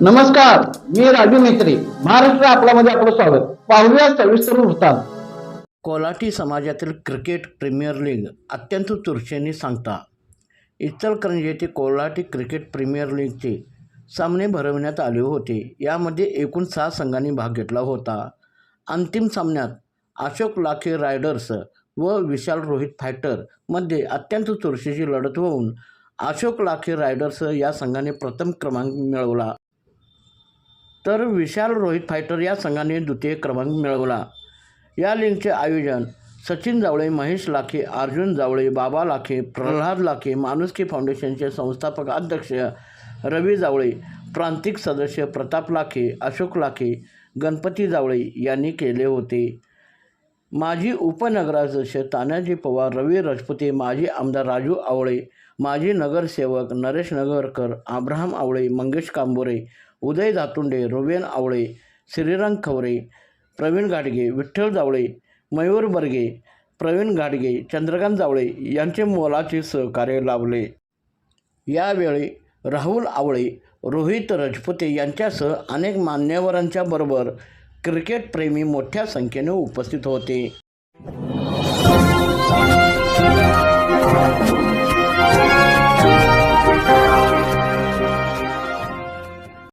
नमस्कार मी राजू मेत्री महाराष्ट्र आपल्यामध्ये आपलं स्वागत. पाहूया सविस्तर वृत्तांत. कोल्हाटी समाजातील क्रिकेट प्रीमियर लीग अत्यंत चुरशेने सांगता. इचलकरंजी येथे कोल्हाटी क्रिकेट प्रीमियर लीगचे सामने भरवण्यात आले होते. यामध्ये एकूण सहा संघांनी भाग घेतला होता. अंतिम सामन्यात अशोक लाखे रायडर्स व विशाल रोहित फायटरमध्ये अत्यंत चुरशीची लढत होऊन अशोक लाखे रायडर्स या संघाने प्रथम क्रमांक मिळवला. तर विशाल रोहित फायटर या संघाने द्वितीय क्रमांक मिळवला. या लिंकचे आयोजन सचिन जावळे महेश लाखे अर्जुन जावळे बाबा लाखे प्रल्हाद लाखे माणुसकी फाउंडेशनचे संस्थापक अध्यक्ष रवी जावळे प्रांतिक सदस्य प्रताप लाखे अशोक लाखे गणपती जावळे यांनी केले होते. माजी उपनगराध्यक्ष तानाजी पवार रवी राजपुते माजी आमदार राजू आवळे माजी नगरसेवक नरेश नगरकर आब्राहम आवळे मंगेश कांबोरे उदय दातुंडे रोवेन आवळे श्रीरंग खवरे प्रवीण गाडगे विठ्ठल जावळे मयूर बर्गे प्रवीण गाडगे चंद्रकांत जावळे यांचे मोलाचे सहकार्य लाभले. यावेळी राहुल आवळे रोहित राजपुते यांच्यासह अनेक मान्यवरांच्या बरोबर क्रिकेटप्रेमी मोठ्या संख्येने उपस्थित होते.